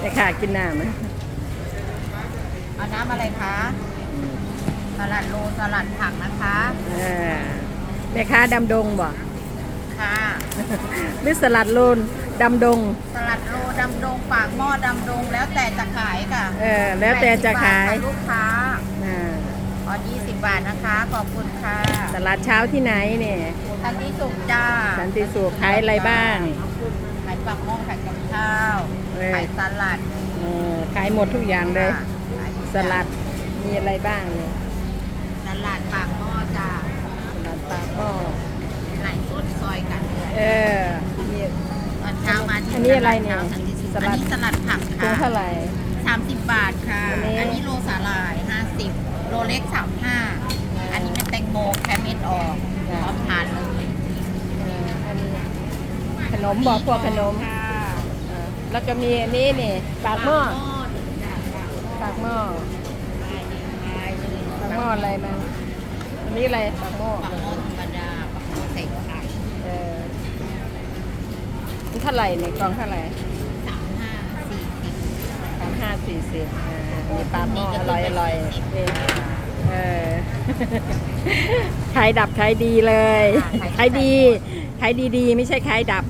แม่ค้ากินน้ำนะเอาน้ำอะไรคะสลัดโลสลัดผักนะคะเออแม่ค้าดำดงบ่ค่ะหรือสลัดโลนดำดง สลัดโลดำดงปากหม้อดำดงแล้วแต่จะขายค่ะ เออ แล้วแต่จะขาย80บทค่ะลูกค้าอ่าอ๋อ20บาทนะคะ ขอบคุณค่ะ ตลาดเช้าที่ไหนเนี่ยทันที่สุกจ้าสันติสุขขายอะไรบ้าง ขายปากหม้อขายกับข้าวเออ ขายสลัดเออขายหมดทุกอย่างเลย ค่ะขายทุกสลัดมีอะไรบ้างเนี่ยสลัดปากหม้อจ้าสลัดปลาก็ไหลสดซอยกันเลยเออมี ตอนเช้ามาที่อันนี้อะไรเนี่ยตลาดช้าสันติสุขสลัอัดนนี้สลัดผักถุงค่ะเท่าไหร่30บาทค่ะ อันนี้ อันนี้โลสาหร่าย50โลเล็ก35อันนี้เป็นแตงโมแคเม็ดออกพร้อมทานเลยเอออันนี้ขนมบอกพวกขนมค่ะเออ แล้วก็มีอันนี้นี่ปากหม้อปากหม้อปากหม้ออะไรมันอันนี้อะไรปากหม้อปากหม้อธรรมดาปากหม้อใส่ไข่เออมันเท่าไหร่เนี่ยกล่องเท่าไหร่สามห้าสี่สิบสามห้าสี่สิบอ่ามีปลาหม้ออร่อยอร่อยนี่เออขายดับขายดีเลยขายดีขายดีๆ ไม่ใช่ขายดับ